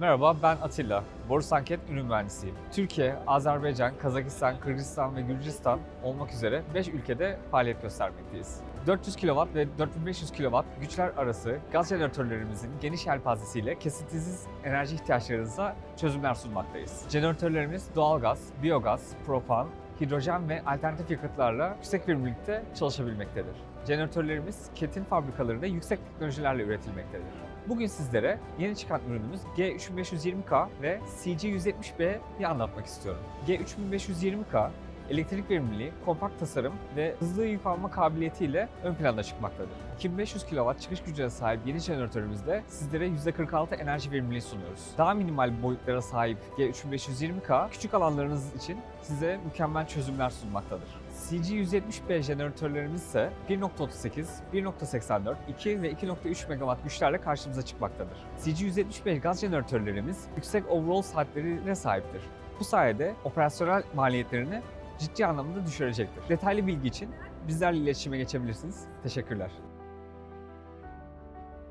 Merhaba ben Atilla. Borusanket ürün mühendisiyim. Türkiye, Azerbaycan, Kazakistan, Kırgızistan ve Gürcistan olmak üzere 5 ülkede faaliyet göstermekteyiz. 400 kW ve 4500 kW güçler arası gaz jeneratörlerimizin geniş yelpazesiyle kesintisiz enerji ihtiyaçlarınıza çözümler sunmaktayız. Jeneratörlerimiz doğalgaz, biyogaz, propan, hidrojen ve alternatif yakıtlarla yüksek verimlilikte çalışabilmektedir. Jeneratörlerimiz ketin fabrikalarında yüksek teknolojilerle üretilmektedir. Bugün sizlere yeni çıkan ürünümüz G3520K ve CG170B'yi anlatmak istiyorum. G3520K elektrik verimliliği, kompakt tasarım ve hızlı yük alma kabiliyetiyle ön planda çıkmaktadır. 2500 kW çıkış gücüne sahip yeni jeneratörümüzde sizlere %46 enerji verimliliği sunuyoruz. Daha minimal boyutlara sahip G3520K küçük alanlarınız için size mükemmel çözümler sunmaktadır. CG170B jeneratörlerimiz ise 1.38, 1.84, 2 ve 2.3 MW güçlerle karşımıza çıkmaktadır. CG170B gaz jeneratörlerimiz yüksek overall saatlerine sahiptir. Bu sayede operasyonel maliyetlerini ciddi anlamda düşürecektir. Detaylı bilgi için bizlerle iletişime geçebilirsiniz. Teşekkürler.